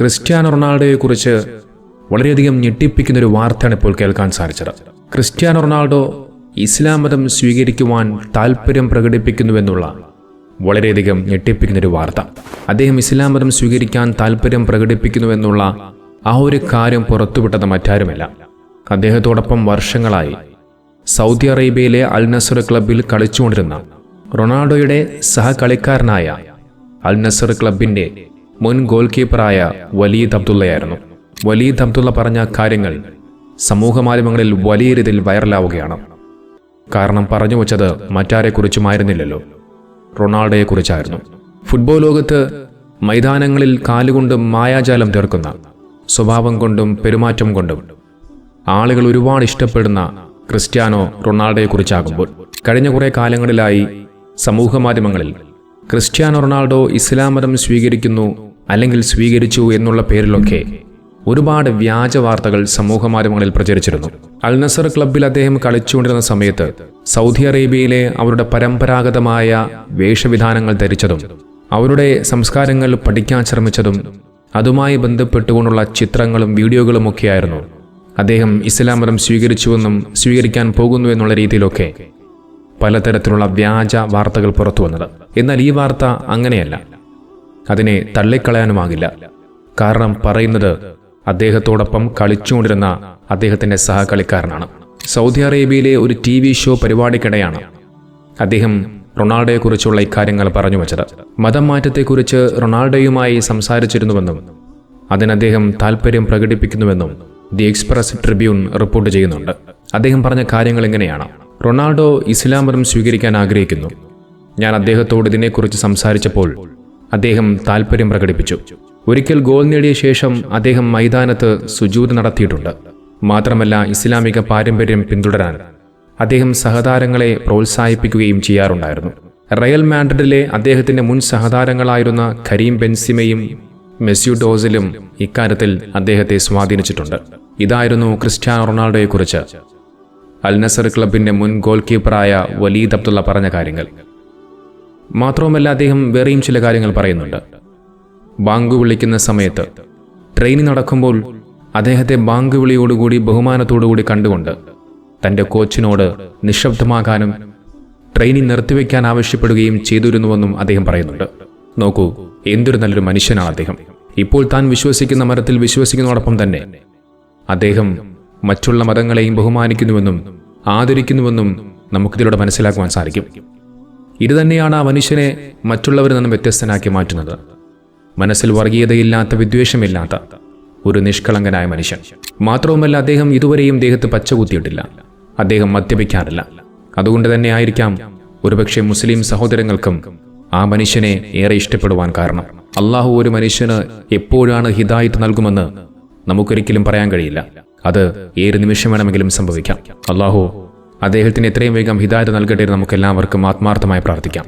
Cristiano റൊണാൾഡോയെക്കുറിച്ച് വളരെയധികം ഞെട്ടിപ്പിക്കുന്ന ഒരു വാർത്തയാണ് ഇപ്പോൾ കേൾക്കാൻ സാധിച്ചത്. ക്രിസ്ത്യാനോ റൊണാൾഡോ ഇസ്ലാം മതം സ്വീകരിക്കുവാൻ താല്പര്യം പ്രകടിപ്പിക്കുന്നുവെന്നുള്ള വളരെയധികം ഞെട്ടിപ്പിക്കുന്ന ഒരു വാർത്ത. അദ്ദേഹം ഇസ്ലാം മതം സ്വീകരിക്കാൻ താല്പര്യം പ്രകടിപ്പിക്കുന്നുവെന്നുള്ള ആ ഒരു കാര്യം പുറത്തുവിട്ടത് മറ്റാരുമല്ല. അദ്ദേഹത്തോടൊപ്പം വർഷങ്ങളായി സൗദി അറേബ്യയിലെ അൽ നസർ ക്ലബിൽ കളിച്ചുകൊണ്ടിരുന്ന റൊണാൾഡോയുടെ സഹകളിക്കാരനായ അൽ നസർ ക്ലബിന്റെ മുൻ ഗോൾ കീപ്പറായ വലീദ് അബ്ദുള്ളയായിരുന്നു. വലീദ് അബ്ദുള്ള പറഞ്ഞ കാര്യങ്ങൾ സമൂഹ മാധ്യമങ്ങളിൽ വലിയ രീതിയിൽ വൈറലാവുകയാണ്. കാരണം പറഞ്ഞു വച്ചത് മറ്റാരെക്കുറിച്ചുമായിരുന്നില്ലല്ലോ. റൊണാൾഡോയെക്കുറിച്ചായിരുന്നു. ഫുട്ബോൾ ലോകത്ത് മൈതാനങ്ങളിൽ കാലുകൊണ്ട് മായാജാലം തീർക്കുന്ന സ്വഭാവം കൊണ്ടും പെരുമാറ്റം കൊണ്ടും ആളുകൾ ഒരുപാട് ഇഷ്ടപ്പെടുന്ന ക്രിസ്ത്യാനോ റൊണാൾഡോയെക്കുറിച്ചാകുമ്പോൾ കഴിഞ്ഞ കുറേ കാലങ്ങളിലായി സമൂഹ മാധ്യമങ്ങളിൽ ക്രിസ്ത്യാനോ റൊണാൾഡോ ഇസ്ലാം മതം സ്വീകരിക്കുന്നു അല്ലെങ്കിൽ സ്വീകരിച്ചു എന്നുള്ള പേരിലൊക്കെ ഒരുപാട് വ്യാജ വാർത്തകൾ സമൂഹ മാധ്യമങ്ങളിൽ പ്രചരിച്ചിരുന്നു. അൽ നസർ ക്ലബിൽ അദ്ദേഹം കളിച്ചുകൊണ്ടിരുന്ന സമയത്ത് സൗദി അറേബ്യയിലെ അവരുടെ പരമ്പരാഗതമായ വേഷവിധാനങ്ങൾ ധരിച്ചതും അവരുടെ സംസ്കാരങ്ങൾ പഠിക്കാൻ ശ്രമിച്ചതും അതുമായി ബന്ധപ്പെട്ടുകൊണ്ടുള്ള ചിത്രങ്ങളും വീഡിയോകളും ഒക്കെയായിരുന്നു. അദ്ദേഹം ഇസ്ലാം മതം സ്വീകരിച്ചുവെന്നും സ്വീകരിക്കാൻ പോകുന്നു എന്നുള്ള രീതിയിലൊക്കെ പലതരത്തിലുള്ള വ്യാജ വാർത്തകൾ പുറത്തു വന്നത് എന്നാൽ ഈ വാർത്ത അങ്ങനെയല്ല. അതിനെ തള്ളിക്കളയാനുമാകില്ല. കാരണം പറയുന്നത് അദ്ദേഹത്തോടൊപ്പം കളിച്ചുകൊണ്ടിരുന്ന അദ്ദേഹത്തിന്റെ സഹകളിക്കാരനാണ്. സൗദി അറേബ്യയിലെ ഒരു ടി വി ഷോ പരിപാടിക്കിടെയാണ് അദ്ദേഹം റൊണാൾഡോയെക്കുറിച്ചുള്ള ഇക്കാര്യങ്ങൾ പറഞ്ഞു വച്ചത്. മതം മാറ്റത്തെക്കുറിച്ച് റൊണാൾഡോയുമായി സംസാരിച്ചിരുന്നുവെന്നും അതിന് അദ്ദേഹം താല്പര്യം പ്രകടിപ്പിക്കുന്നുവെന്നും ദി എക്സ്പ്രസ് ട്രിബ്യൂൺ റിപ്പോർട്ട് ചെയ്യുന്നുണ്ട്. അദ്ദേഹം പറഞ്ഞ കാര്യങ്ങൾ എങ്ങനെയാണ് റൊണാൾഡോ ഇസ്ലാം മതം സ്വീകരിക്കാൻ ആഗ്രഹിക്കുന്നു. ഞാൻ അദ്ദേഹത്തോട് ഇതിനെക്കുറിച്ച് സംസാരിച്ചപ്പോൾ അദ്ദേഹം താല്പര്യം പ്രകടിപ്പിച്ചു. ഒരിക്കൽ ഗോൾ നേടിയ ശേഷം അദ്ദേഹം മൈതാനത്ത് സുജൂത് നടത്തിയിട്ടുണ്ട്. മാത്രമല്ല ഇസ്ലാമിക പാരമ്പര്യം പിന്തുടരാൻ അദ്ദേഹം സഹതാരങ്ങളെ പ്രോത്സാഹിപ്പിക്കുകയും ചെയ്യാറുണ്ടായിരുന്നു. റയൽ മാഡ്രിഡിലെ അദ്ദേഹത്തിന്റെ മുൻ സഹതാരങ്ങളായിരുന്ന കരീം ബെൻസിമയും മെസ്യു ഡോസിലും ഇക്കാര്യത്തിൽ അദ്ദേഹത്തെ സ്വാധീനിച്ചിട്ടുണ്ട്. ഇതായിരുന്നു ക്രിസ്ത്യാനോ റൊണാൾഡോയെക്കുറിച്ച് അൽ നസർ ക്ലബിന്റെ മുൻ ഗോൾ കീപ്പറായ വലീദ് അബ്ദുള്ള പറഞ്ഞ കാര്യങ്ങൾ. മാത്രവുമല്ല അദ്ദേഹം വേറെയും ചില കാര്യങ്ങൾ പറയുന്നുണ്ട്. ബാങ്ക് വിളിക്കുന്ന സമയത്ത് ട്രെയിനിൽ നടക്കുമ്പോൾ അദ്ദേഹത്തെ ബാങ്ക് വിളിയോടുകൂടി ബഹുമാനത്തോടുകൂടി കണ്ടുകൊണ്ട് തന്റെ കോച്ചിനോട് നിശബ്ദമാകാനും ട്രെയിനിൽ നിർത്തിവെക്കാൻ ആവശ്യപ്പെടുകയും ചെയ്തിരുന്നുവെന്നും അദ്ദേഹം പറയുന്നുണ്ട്. നോക്കൂ എന്തൊരു നല്ലൊരു മനുഷ്യനാണ് അദ്ദേഹം. ഇപ്പോൾ താൻ വിശ്വസിക്കുന്ന മരത്തിൽ വിശ്വസിക്കുന്നതോടൊപ്പം തന്നെ അദ്ദേഹം മറ്റുള്ള മതങ്ങളെയും ബഹുമാനിക്കുന്നുവെന്നും ആദരിക്കുന്നുവെന്നും നമുക്കിതിലൂടെ മനസ്സിലാക്കുവാൻ സാധിക്കും. ഇത് തന്നെയാണ് ആ മനുഷ്യനെ മറ്റുള്ളവരിൽ നിന്നും വ്യത്യസ്തനാക്കി മാറ്റുന്നത്. മനസ്സിൽ വർഗീയതയില്ലാത്ത വിദ്വേഷമില്ലാത്ത ഒരു നിഷ്കളങ്കനായ മനുഷ്യൻ. മാത്രവുമല്ല അദ്ദേഹം ഇതുവരെയും ദേഹത്ത് പച്ച കുത്തിയിട്ടില്ല അദ്ദേഹം മദ്യപിക്കാറില്ല. അതുകൊണ്ട് തന്നെ ആയിരിക്കാം ഒരുപക്ഷെ മുസ്ലിം സഹോദരങ്ങൾക്കും ആ മനുഷ്യനെ ഏറെ ഇഷ്ടപ്പെടുവാൻ കാരണം. അള്ളാഹു ഒരു മനുഷ്യന് എപ്പോഴാണ് ഹിദായത്ത് നൽകുമെന്ന് നമുക്കൊരിക്കലും പറയാൻ കഴിയില്ല. അത് ഏത് നിമിഷം വേണമെങ്കിലും സംഭവിക്കാം. അള്ളാഹു അദ്ദേഹത്തിന് എത്രയും വേഗം ഹിദായത്ത് നൽകട്ടെ എന്ന് നമുക്ക് എല്ലാവർക്കും ആത്മാർത്ഥമായി പ്രാർത്ഥിക്കാം.